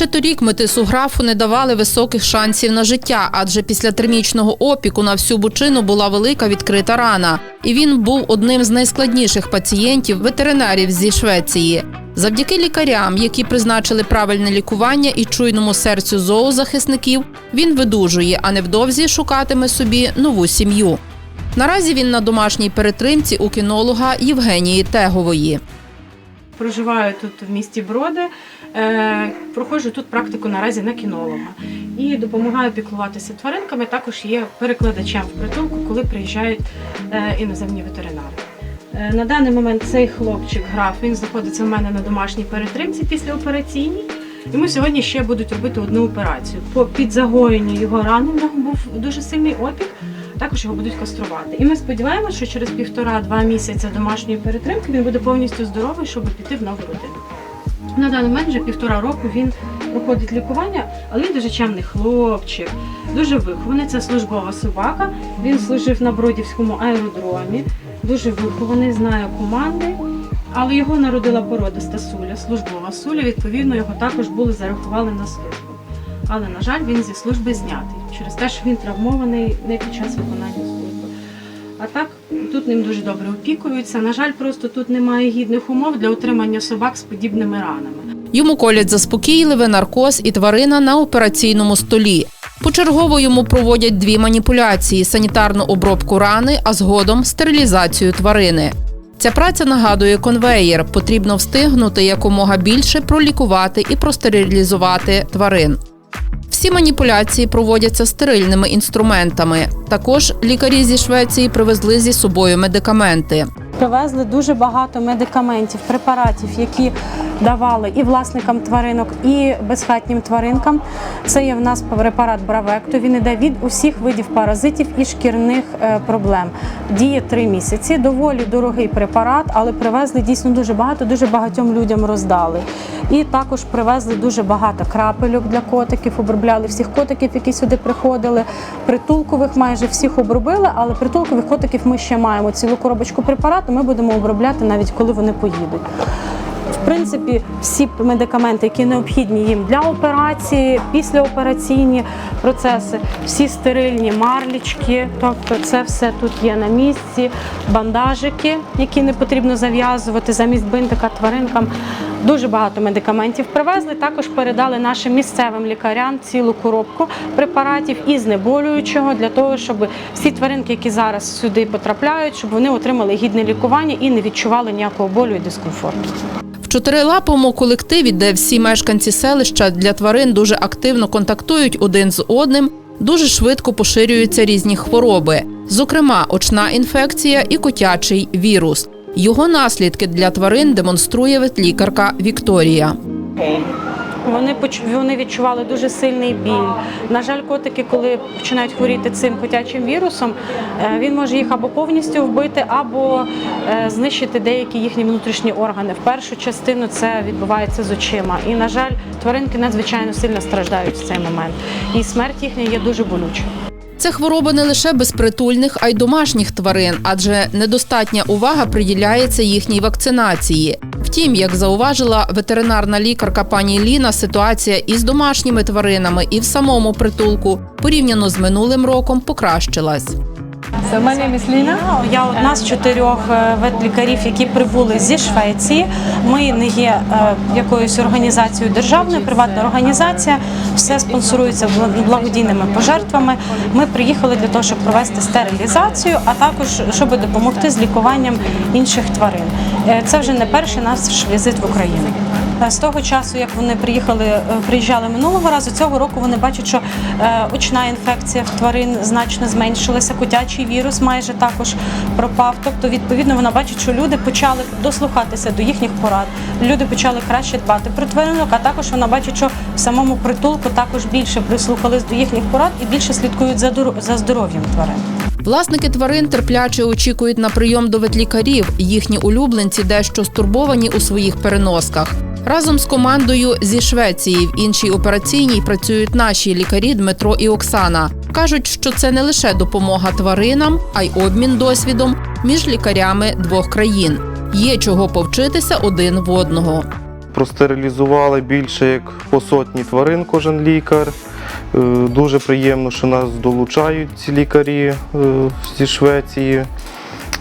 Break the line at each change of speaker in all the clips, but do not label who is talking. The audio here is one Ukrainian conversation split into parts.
Ще торік метису графу не давали високих шансів на життя, адже після термічного опіку на всю бучину була велика відкрита рана, і він був одним з найскладніших пацієнтів ветеринарів зі Швеції. Завдяки лікарям, які призначили правильне лікування і чуйному серцю зоозахисників, він видужує, а невдовзі шукатиме собі нову сім'ю. Наразі він на домашній перетримці у кінолога Євгенії Тегової.
Проживаю тут в місті Броди, проходжу тут практику наразі на кінолога і допомагаю піклуватися тваринками. Також є перекладачем в притулку, коли приїжджають е, іноземні ветеринари. Е, на даний момент цей хлопчик граф він знаходиться в мене на домашній перетримці післяопераційній. Йому сьогодні ще будуть робити одну операцію. По підзагоєнню його рани в нього був дуже сильний опік. Також його будуть каструвати. І ми сподіваємося, що через півтора-два місяці домашньої перетримки він буде повністю здоровий, щоб піти в нову родину. На даний момент вже півтора року він проходить лікування, але він дуже чемний хлопчик, дуже вихований. Це службова собака. Він служив на Бродівському аеродромі, дуже вихований, знає команди. Але його народила породиста суля, службова суля. Відповідно, його також були зарахували на службу. Але, на жаль, він зі служби знятий через те, що він травмований не під час виконання служби. А так, тут ним дуже добре опікуються. На жаль, просто тут немає гідних умов для утримання собак з подібними ранами.
Йому колять заспокійливе, наркоз і тварина на операційному столі. Почергово йому проводять дві маніпуляції: санітарну обробку рани, а згодом стерилізацію тварини. Ця праця нагадує конвеєр. Потрібно встигнути якомога більше пролікувати і простерилізувати тварин. Всі маніпуляції проводяться стерильними інструментами. Також лікарі зі Швеції привезли зі собою медикаменти.
Привезли дуже багато медикаментів, препаратів, які давали і власникам тваринок, і безхатнім тваринкам. Це є в нас препарат Бравекто. Він іде від усіх видів паразитів і шкірних е, проблем. Діє три місяці. Доволі дорогий препарат, але привезли дійсно дуже багато, дуже багатьом людям роздали. І також привезли дуже багато крапельок для котиків. Обробляли всіх котиків, які сюди приходили. Притулкових майже всіх обробили, але притулкових котиків ми ще маємо цілу коробочку препарату. Ми будемо обробляти навіть коли вони поїдуть. Принципі, всі медикаменти, які необхідні їм для операції, післяопераційні процеси, всі стерильні марлічки, тобто це все тут є на місці, бандажики, які не потрібно зав'язувати замість бинтика тваринкам. Дуже багато медикаментів привезли. Також передали нашим місцевим лікарям цілу коробку препаратів і знеболюючого для того, щоб всі тваринки, які зараз сюди потрапляють, щоб вони отримали гідне лікування і не відчували ніякого болю і дискомфорту.
Чотирилапому колективі, де всі мешканці селища для тварин дуже активно контактують один з одним, дуже швидко поширюються різні хвороби, зокрема, очна інфекція і котячий вірус. Його наслідки для тварин демонструє ветлікарка Вікторія.
Вони вони відчували дуже сильний біль. На жаль, котики, коли починають хворіти цим котячим вірусом, е, він може їх або повністю вбити, або е, знищити деякі їхні внутрішні органи. В першу частину це відбувається з очима. І, на жаль, тваринки надзвичайно сильно страждають в цей момент. І смерть їхня є дуже болючою.
Це хвороба не лише безпритульних, а й домашніх тварин, адже недостатня увага приділяється їхній вакцинації. Втім, як зауважила ветеринарна лікарка пані Ліна, ситуація із домашніми тваринами і в самому притулку порівняно з минулим роком покращилась.
Name is Lina.
Я одна з чотирьох е, ветлікарів, які прибули зі Швеції. Ми не є е, якоюсь організацією державною, приватна організація. Все спонсорується благодійними пожертвами. Ми приїхали для того, щоб провести стерилізацію, а також щоб допомогти з лікуванням інших тварин. Е, Це вже не перший наш візит в Україну. Е, З того часу, як вони приїхали, е, приїжджали минулого разу, цього року вони бачать, що е, очна інфекція в тварин значно зменшилася, котячий вірус майже також пропав. Тобто, відповідно, вона бачить, що люди почали дослухатися до їхніх порад. Люди почали краще дбати про тваринок, а також вона бачить, що в самому притулку також більше прислухались до їхніх порад і більше слідкують за дор- за здоров'ям тварин.
Власники тварин терпляче очікують на прийом до ветлікарів. Їхні улюбленці дещо стурбовані у своїх переносках. Разом з командою зі Швеції в іншій операційній працюють наші лікарі Дмитро і Оксана. кажуть, що це не лише допомога тваринам, а й обмін досвідом між лікарями двох країн. Є чого повчитися один в одного.
Простерилізували більше як по сотні тварин кожен лікар. Е, Дуже приємно, що нас долучають ці лікарі е, зі Швеції.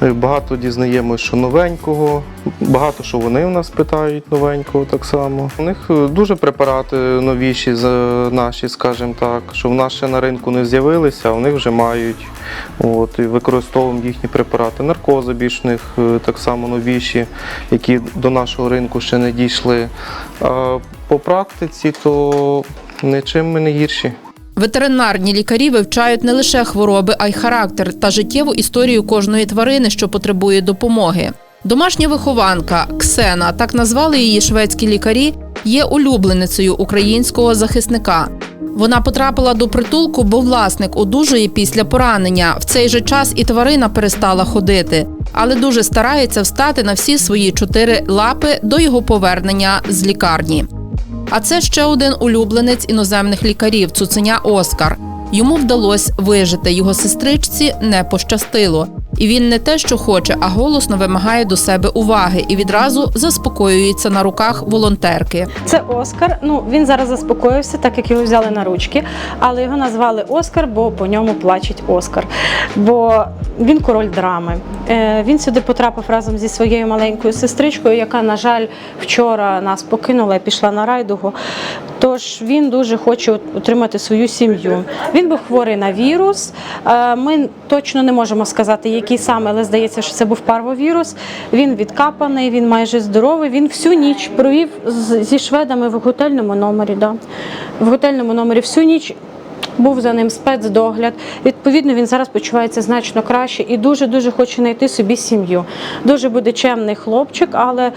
Багато дізнаємось, що новенького, багато що вони в нас питають новенького так само. У них е, дуже препарати новіші наші, скажімо так, що в нас ще на ринку не з'явилися, а в них вже мають. От, і використовуємо їхні препарати. Наркози більш них е, так само новіші, які до нашого ринку ще не дійшли. А по практиці, то нічим ми не гірші.
Ветеринарні лікарі вивчають не лише хвороби, а й характер та життєву історію кожної тварини, що потребує допомоги. Домашня вихованка Ксена, так назвали її шведські лікарі, є улюбленицею українського захисника. Вона потрапила до притулку, бо власник одужує після поранення. В цей же час і тварина перестала ходити, але дуже старається встати на всі свої чотири лапи до його повернення з лікарні. А це ще один улюбленець іноземних лікарів цуценя Оскар. Йому вдалося вижити. Його сестричці не пощастило. І він не те, що хоче, а голосно вимагає до себе уваги і відразу заспокоюється на руках волонтерки.
Це Оскар. Ну він зараз заспокоївся, так як його взяли на ручки, але його назвали Оскар, бо по ньому плачеть Оскар. Бо він король драми. Е, Він сюди потрапив разом зі своєю маленькою сестричкою, яка, на жаль, вчора нас покинула і пішла на райдугу. Тож він дуже хоче отримати свою сім'ю. Він був хворий на вірус. Е, Ми точно не можемо сказати, який саме, але здається, що це був парвовірус. Він відкапаний, він майже здоровий. Він всю ніч провів зі шведами в готельному номері. Да. В готельному номері всю ніч. Був за ним спецдогляд. Відповідно, він зараз почувається значно краще і дуже дуже хоче знайти собі сім'ю. Дуже буде чемний хлопчик, але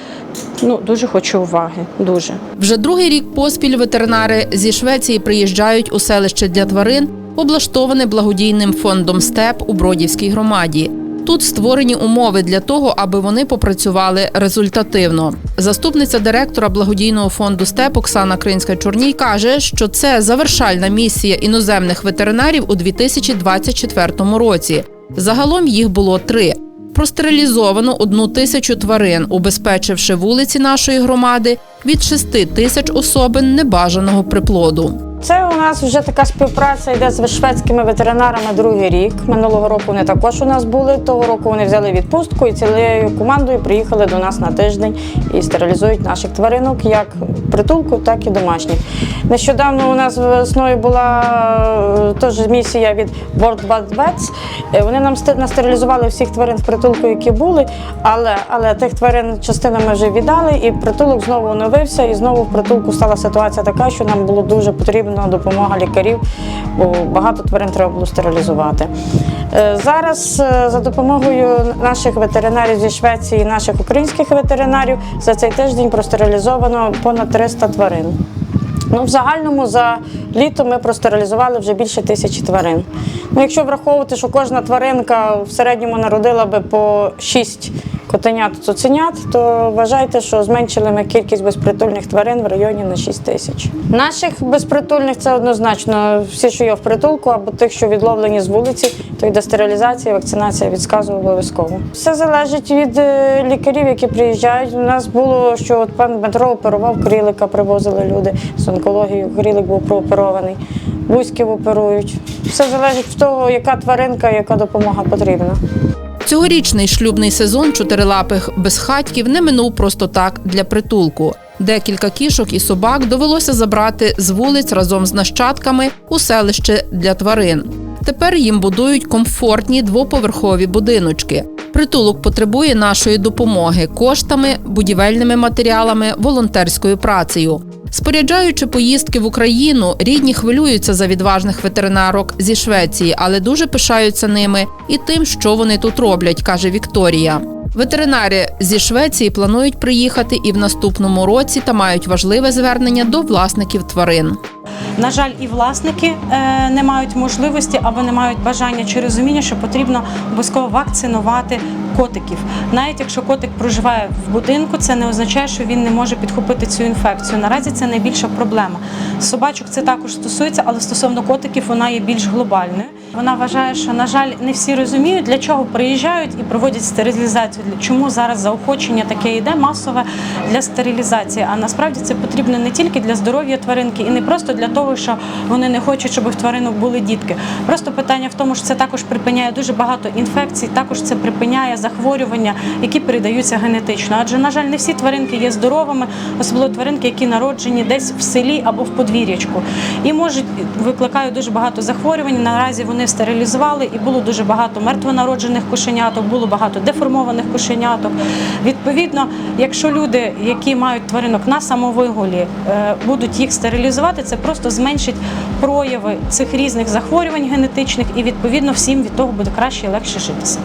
ну дуже хоче уваги. Дуже.
Вже другий рік поспіль ветеринари зі Швеції приїжджають у селище для тварин, облаштоване благодійним фондом СТЕП у Бродівській громаді. Тут створені умови для того, аби вони попрацювали результативно. Заступниця директора благодійного фонду СТЕП Оксана Кринська Чорній каже, що це завершальна місія іноземних ветеринарів у 2024 році. Загалом їх було три. Простерилізовано одну тисячу тварин, убезпечивши вулиці нашої громади від шести тисяч особин небажаного приплоду.
Це у нас вже така співпраця йде з шведськими ветеринарами другий рік. Минулого року вони також у нас були. Того року вони взяли відпустку і цілею командою приїхали до нас на тиждень і стерилізують наших тваринок, як притулку, так і домашніх. Нещодавно у нас весною була е, теж місія від World Bad Vets. Е, Вони нам настерилізували всіх тварин в притулку, які були, але, але тих тварин частину ми вже віддали, і притулок знову оновився, і знову в притулку стала ситуація така, що нам було дуже потрібна допомога лікарів, бо багато тварин треба було стерилізувати. Е, Зараз е, за допомогою наших ветеринарів зі Швеції наших українських ветеринарів за цей тиждень простерилізовано понад 300 тварин. Ну, в загальному за літо ми простерилізували вже більше тисячі тварин. Ну, якщо враховувати, що кожна тваринка в середньому народила би по 6 котенят цуценят, то вважайте, що зменшили ми кількість безпритульних тварин в районі на 6 тисяч. Наших безпритульних це однозначно всі, що є в притулку, або тих, що відловлені з вулиці, то йде стерилізація, вакцинація від сказу обов'язково. Все залежить від е, лікарів, які приїжджають. У нас було, що от пан Дмитро оперував крілика, привозили люди з онкологією. Крілик був прооперований, вузьків оперують. Все залежить від того, яка тваринка, яка допомога потрібна.
Цьогорічний шлюбний сезон чотирилапих безхатьків не минув просто так для притулку. Декілька кішок і собак довелося забрати з вулиць разом з нащадками у селище для тварин. Тепер їм будують комфортні двоповерхові будиночки. Притулок потребує нашої допомоги коштами, будівельними матеріалами, волонтерською працею. Споряджаючи поїздки в Україну, рідні хвилюються за відважних ветеринарок зі Швеції, але дуже пишаються ними і тим, що вони тут роблять, каже Вікторія. Ветеринари зі Швеції планують приїхати і в наступному році та мають важливе звернення до власників тварин.
На жаль, і власники е, не мають можливості або не мають бажання чи розуміння, що потрібно обов'язково вакцинувати котиків. Навіть якщо котик проживає в будинку, це не означає, що він не може підхопити цю інфекцію. Наразі це найбільша проблема. Собачок це також стосується, але стосовно котиків вона є більш глобальною. Вона вважає, що на жаль, не всі розуміють, для чого приїжджають і проводять стерилізацію. Чому зараз заохочення таке йде масове для стерилізації. А насправді це потрібно не тільки для здоров'я тваринки і не просто для того, що вони не хочуть, щоб в тваринок були дітки. Просто питання в тому, що це також припиняє дуже багато інфекцій, також це припиняє захворювання, які передаються генетично. Адже, на жаль, не всі тваринки є здоровими, особливо тваринки, які народжені десь в селі або в подвір'ячку. І можуть викликають дуже багато захворювань. Наразі вони не стерилізували, і було дуже багато мертвонароджених кошеняток, було багато деформованих кошеняток. Відповідно, якщо люди, які мають тваринок на самовиголі, е, будуть їх стерилізувати, це просто зменшить прояви цих різних захворювань генетичних, і відповідно всім від того буде краще і легше житися.